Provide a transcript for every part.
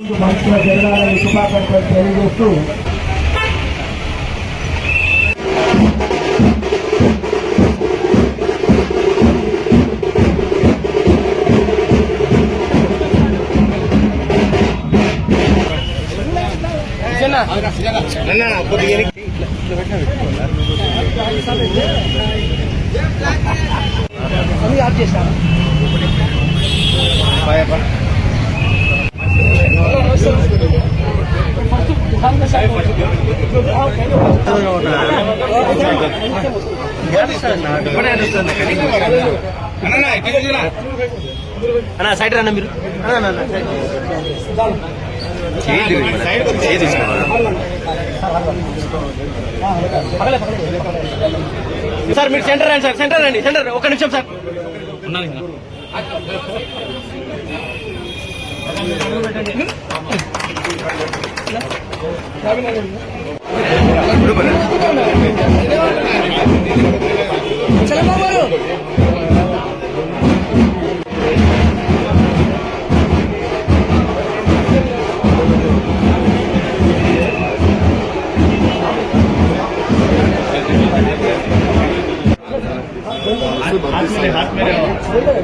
మంచిగా జరగాలని శుభాకాంక్షలు. తెలియజేస్తూ అన్నా సైడ్ రండి మీరు. చేయి సార్ మీరు సెంటర్ రండి సార్ సెంటర్ రండి సెంటర్ ఒక నిమిషం సార్. చలబాబు చూడనా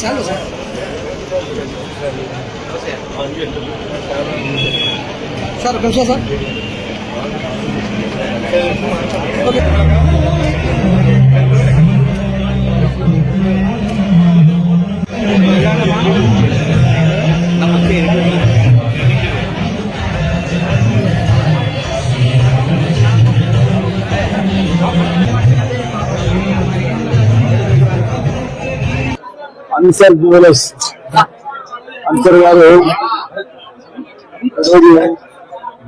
సార్ సార్. నిమిషం సార్. అన్సర్ జ్యువెలర్స్ అన్సర్ గారు ఈరోజు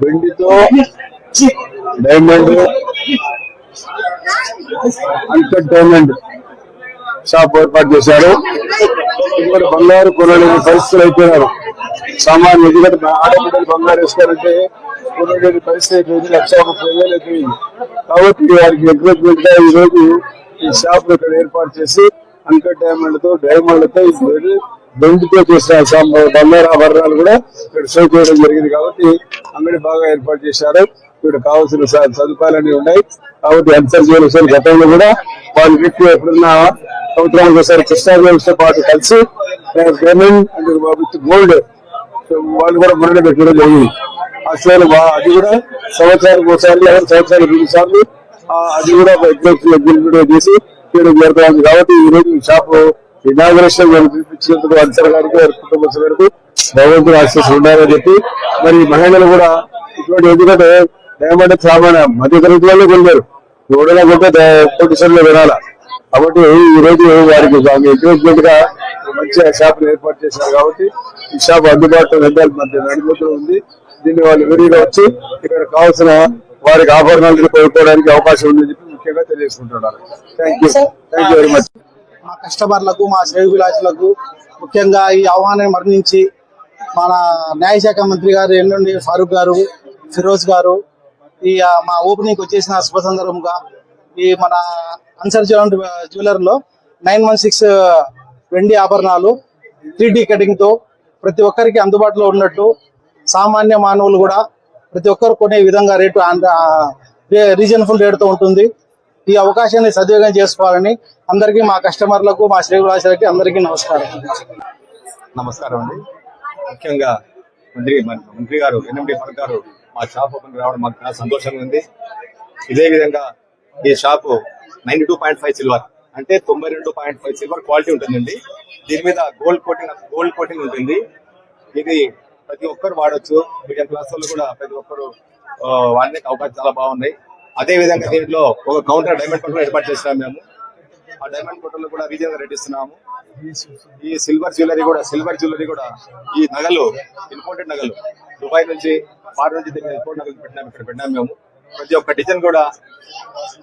వెండితో డైమండ్. అన్కట్ డైమండ్ షాప్ ఏర్పాటు చేశారు. ఇక్కడ బంగారు కొనలేని పరిస్థితులు అయిపోయినారు. సామాన్య ఎందుకంటే ఆడపిల్లలు బంగారు వేసుకోవాలంటే కొనలేని పరిస్థితి అయిపోయింది. లక్ష ముప్పై వేలు అయిపోయింది. కాబట్టి వారికి ఎంకరేజ్మెంట్గా ఈ రోజు ఈ షాప్ ఇక్కడ ఏర్పాటు చేసి అంకర్ డైమండ్తో డైమండ్తో ఇప్పుడు బెండ్తో చేసిన బంగారు ఆభరణాలు కూడా ఇక్కడ షో చేయడం జరిగింది. కాబట్టి అంగడి బాగా ఏర్పాటు చేశారు. వీడు కావాల్సిన సదుపాయాలన్నీ ఉన్నాయి. కాబట్టి అన్సర్ జ్యువెలర్స్ గతంలో కూడా వాళ్ళు వ్యక్తి ఎప్పుడున్నా సంవత్సరానికి ఒకసారి కృష్ణా జ్యువెలర్స్ పాటు కలిసి పేమెంట్ అండ్ విత్ గోల్డ్ వాళ్ళు కూడా మొన్న పెట్టడం జరిగింది. ఆ వా- అది కూడా సంవత్సరానికి ఒకసారి సంవత్సరానికి రెండు సార్లు అది కూడా ఎగ్జిక్యూటివ్ చేసి చేయడం జరుగుతూ కాబట్టి ఈ రోజు ఈ షాప్ ఇనాగరేషన్ పిలిపించినందుకు అన్సర్ గారికి వారి కుటుంబ సభ్యులకు భగవంతుడు ఆశీస్సులు ఉండాలని చెప్పి మరి మహిళలు కూడా ఇటువంటి ఎందుకంటే డైమండ్ సామాన్య మధ్య తరగతిలోనే కొన్నారు ఎవడైనా కొంటే వినాలా. కాబట్టి ఈ రోజు వారికి ఎంకరేజ్మెంట్గా మంచి షాప్ ఏర్పాటు చేశారు కాబట్టి ఈ షాప్ అందుబాటులో వెందాల మధ్య నడిపోతూ ఉంది. దీన్ని వాళ్ళు విరిగా వచ్చి ఇక్కడ కావాల్సిన వారికి ఆభరణాలు కొనుక్కోవడానికి అవకాశం ఉందని చెప్పి ముఖ్యంగా తెలియజేసుకుంటున్నారు thank you thank you very much మా కస్టమర్లకు మా శ్రేయోభిలాషులకు ముఖ్యంగా ఈ ఆహ్వానం మరణించి మన న్యాయశాఖ మంత్రి గారు ఎల్లుండి ఫారూక్ గారు ఫిరోజ్ గారు ఈ మా ఓపెనింగ్ వచ్చేసిన శుభ సందర్భంగా ఈ మన అన్సర్ జ్యువెలర్లో నైన్ వన్ సిక్స్ వెండి ఆభరణాలు త్రీ డి కటింగ్తో ప్రతి ఒక్కరికి అందుబాటులో ఉన్నట్టు సామాన్య మానవులు కూడా ప్రతి ఒక్కరు కొనే విధంగా రేటు రీజనబుల్ రేటుతో ఉంటుంది. ఈ అవకాశాన్ని సద్వినియోగం చేసుకోవాలని అందరికీ మా కస్టమర్లకు మా శ్రేభిలాషులకి అందరికీ నమస్కారం. నమస్కారం అండి. ముఖ్యంగా మంత్రి మంత్రి గారు ఎన్ఎండి గారు మా షాప్ ఓపెన్ రావడం మాకు చాలా సంతోషంగా ఉంది. ఇదే విధంగా ఈ shop ninety two point five silver అంటే తొంభై రెండు పాయింట్ ఫైవ్ సిల్వర్ క్వాలిటీ ఉంటుందండి. దీని మీద గోల్డ్ కోటింగ్ గోల్డ్ కోటింగ్ ఉంటుంది. ఇది ప్రతి ఒక్కరు వాడొచ్చు. మీడియం క్లాస్ వాళ్ళు కూడా ప్రతి ఒక్కరు ఆ, వాడడానికి అవకాశం చాలా బాగున్నాయి. అదే విధంగా దీంట్లో ఒక కౌంటర్ డైమండ్ కౌంటర్ ఏర్పాటు చేసినాం మేము. ఆ డైమండ్ కౌంటర్లో కూడా రీజనల్ రేట్ ఇస్తున్నాము. ఈ సిల్వర్ జ్యువెలరీ కూడా సిల్వర్ జ్యువెలరీ కూడా ఈ నగలు ఇంపోర్టెడ్ నగలు దుబాయ్ నుంచి పెట్టినాం ఇక్కడ పెట్టినాం మేము ప్రతి ఒక్క డిజైన్ కూడా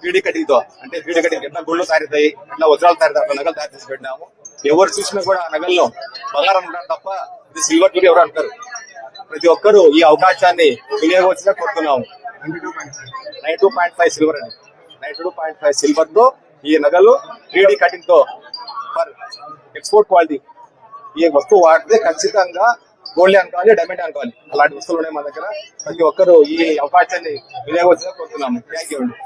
వీడి కటింగ్తో అంటే వీడి కటింగ్ ఎట్లా గుళ్ళు తయారవుతాయి ఎట్లా వజ్రాలు తయారవుతాయి అట్లా నగలు తయారు చేసి పెట్టినాము ఎవరు చూసినా కూడా ఆ నగల్లో బంగారం ఉంటారు తప్ప ఇది సిల్వర్ జ్యువెలరీ ఎవరు అంటారు ప్రతి ఒక్కరు ఈ అవకాశాన్ని వినియోగించినా కోరుతున్నాము nine two point five silver అండి నైన్ టూ పాయింట్ ఫైవ్ సిల్వర్తో ఈ నగలు త్రీ కటింగ్తో ఫర్ ఎక్స్పోర్ట్ క్వాలిటీ ఈ వస్తువు వాడితే ఖచ్చితంగా గోల్డ్ అనుకోవాలి డైమండ్ అనుకోవాలి అలాంటి వస్తువులు ఉన్నాయి మా దగ్గర. ప్రతి ఒక్కరు ఈ అవకాశాన్ని వినియోగించగా కోరుతున్నాము. థ్యాంక్ యూ అండి.